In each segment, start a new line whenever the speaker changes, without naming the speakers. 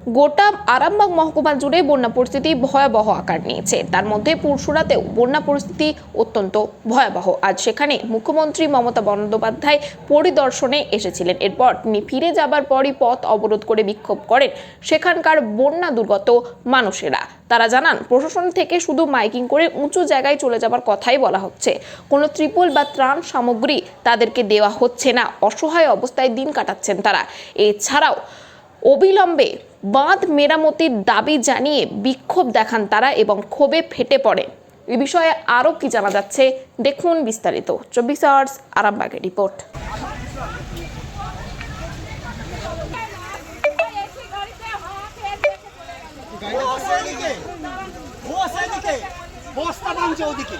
গোটা আরামবাগ মহকুমা জুড়ে বন্যা পরিস্থিতি ভয়াবহ আকার নিয়েছে। তার মধ্যে পুরসুরাতেও বন্যা পরিস্থিতি অত্যন্ত ভয়াবহ। আজ সেখানে মুখ্যমন্ত্রী মমতা বন্দ্যোপাধ্যায় পরিদর্শনে এসেছিলেন। এরপর তিনি ফিরে যাবার পরই পথ অবরোধ করে বিক্ষোভ করেন সেখানকার বন্যা দুর্গত মানুষেরা। তারা জানান, প্রশাসন থেকে শুধু মাইকিং করে উঁচু জায়গায় চলে যাবার কথাই বলা হচ্ছে। কোনো ত্রিপল বা ত্রাণ সামগ্রী তাদেরকে দেওয়া হচ্ছে না। অসহায় অবস্থায় দিন কাটাচ্ছেন তারা। এছাড়াও অবিলম্বে বাঁধ মেরামতির দাবি জানিয়ে বিক্ষোভ দেখান তারা এবং ক্ষোভে ফেটে পড়ে এ বিষয়ে আরও কি জানা যাচ্ছে, দেখুন বিস্তারিত। চব্বিশ আওয়ার্স, আরামবাগের রিপোর্ট।
বস্তা বাঁধছে ওদিকে।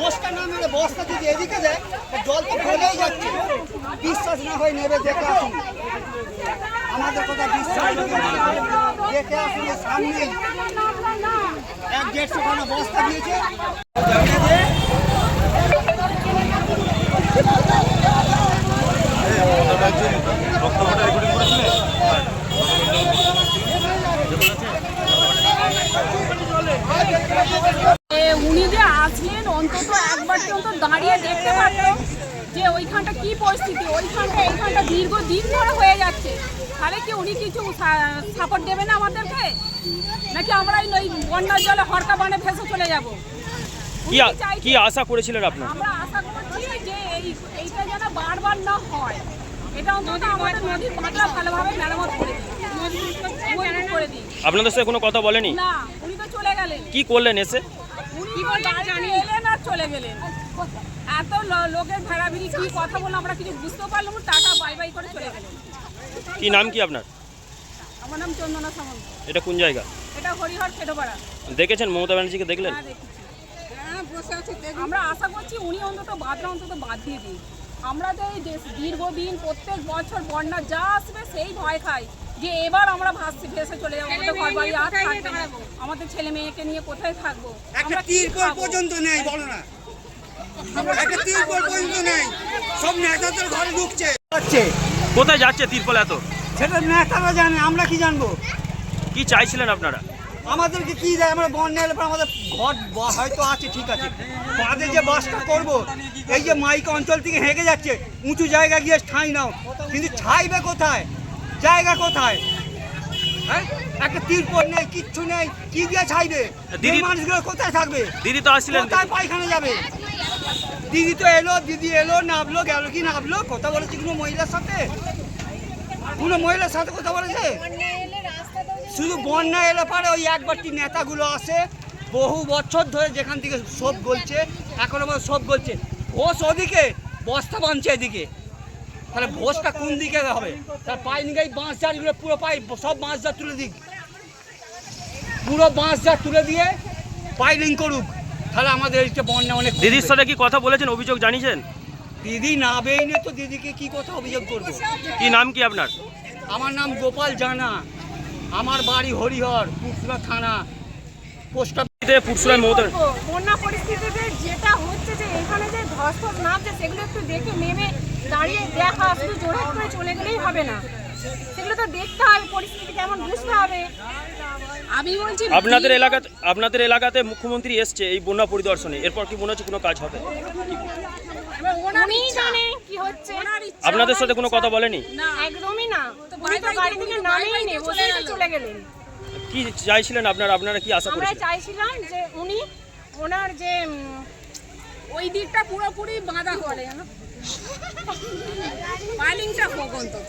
বস্তা না মেরে বস্তা যদি এদিকে দেয় জল তো ফেলেই যাচ্ছে। বিশ্বাস না হয় নেবে দেখে আমাদের কথা বিশ্বাস যদি না দেখে আসুন এর এক দেড়শো খানা বস্তা দিয়েছে।
উনি যে আসলেন, অন্তত একবার অন্তত দাঁড়িয়ে দেখতে পারতো যে ওইখানটা কি পরিস্থিতি, ওইখানটা, এইখানটা দীর্ঘ দিন ধরে হয়ে যাচ্ছে। তাহলে কি? উনি কিছু সাপোর্ট দেবে না আমাদেরকে? নাকি আমরা এই ওই বন্যার জলে হরকা বানে ভেসে চলে যাব?
কি আশা করেছিলেন আপনার?
আমরা আশা করছি যে এই এইটা যেন বারবার না হয়। এটা অন্তত আমাদের নদীর পাতলা ভালোভাবে মেরামত করে দিই মজবুত করে দিই
আপনাদের সাথে কোনো কথা বলেনি?
না উনি তো চলে গেলেন।
কি করলেন এসে?
উনি এলেন আর চলে গেলেন। এত লোকের ভেড়াভিড়ি কি কথা বলল আমরা কিছু বুঝতেও পারলাম না, টাটা বাই বাই করে চলে গেলেন।
কি নাম কি আপনার?
আমার নাম চন্দনা সামন্ত
এটা কোন জায়গা?
এটা হরিহর খেটোপাড়া
দেখেছেন মমতা ব্যানার্জিকে দেখলেন?
হ্যাঁ আমরা আশা করছি উনি অন্তত বাদরা অন্তত বাদ দিয়ে দিন। আমরা তো এই দীর্ঘদিন প্রত্যেক বছর বন্যা যা আসবে সেই ভয় খাই যে এবার আমরা ভাসছি ভেসে চলে যাব। আমাদের ঘর বাড়ি আর থাকবে না। আমাদের ছেলে মেয়েকে নিয়ে কোথায় থাকব?
একটা তিরপল পর্যন্ত নেই বলো না। একটা তিরপল পর্যন্ত নেই। সব নেতাদের ঘরে ঢুকছে। হচ্ছে
কোথায় যাচ্ছে তিরপল এত?
সেটা নেতারা জানে আমরা কি জানব?
কি চাইছিলেন আপনারা?
আমাদেরকে কি দেয়? আমরা বন এলে পরে আমাদের ঘর হয়তো আছে ঠিক আছে। বাদে যে বাসটা করব এই যে মাইক অঞ্চল থেকে হেঁকে যাচ্ছে উঁচু জায়গা গিয়ে ঠাঁই নাও। কিন্তু ছাইবে কোথায়? জায়গা কোথায়? হ্যাঁ? একটা তিরপল নেই কিচ্ছু নেই কি দিয়ে ছাইবে?
দিদি-
মানুষগুলো কোথায় থাকবে?
দিদি তো আসছিলেন।
কোথায় পায়খানা যাবে? দিদি তো এলো, দিদি এলো নামলো গেল কি নামলো কথা বলেছে কোনো মহিলার সাথে? কোনো মহিলার সাথে কথা বলেছে? শুধু বন্যা এলে পারে, ওই একবারটি নেতাগুলো আসে। বহু বছর ধরে যেখান থেকে সব গলছে, এখন আবার সব গলছে। ঘোষ ওদিকে, বস্তা বাঁধছে এদিকে। তাহলে ভোজটা কোন দিকে হবে? তার পায়ে নিগাই বাঁশ জারগুলো পুরো পাই, সব বাঁশ জার তুলে দিক। পুরো বাঁশ জার তুলে দিয়ে পাইলিং করুক। তাহলে আমাদের এইটা বন্যা অনেক
দিদির সাথে কি কথা বলেছেন? অভিযোগ জানিয়েছেন?
দিদি না বেইনে তো দিদিকে কি কথা অভিযোগ করব?
কি নাম কি আপনার?
আমার নাম গোপাল জানা। আমার বাড়ি হরিহর পুকুরা থানা। পোস্ট
পুরসুরায় মমতা
বলব, বন্যা পরিস্থিতিতে যেটা হচ্ছে যে এখানে যে ধস নামছে সেগুলো একটু দেখে নেমে দাঁড়িয়ে দেখা শুধু জোরে করে চলে গেলেই হবে না। সেগুলো তো দেখতে হবে পরিস্থিতি কেমন বুঝতে হবে। আমি বলছি
আপনাদের এলাকাতে আপনাদের এলাকাতে মুখ্যমন্ত্রী এসছে এই বন্যা পরিদর্শনে। এরপর কি মনে হচ্ছে কোনো কাজ হবে?
উনিই জানে কি হচ্ছে।
আপনাদের সাথে কোনো কথা বলেনি?
না। একদমই না। উনি তো গাড়ি থেকে নামেই নেই বসে চলে গেলেন।
কি চাইছিলেন আপনারা? আপনারা কি আশা
আমরা
করেছিলেন?
চাইছিলাম যে উনি ওনার যে ওই দিকটা পুরোপুরি বাঁধা করে পাইলিংটা হোক অন্তত।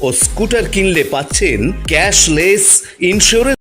ও স্কুটার কিনলে পাচ্ছেন ক্যাশলেস ইন্স্যুরেন্স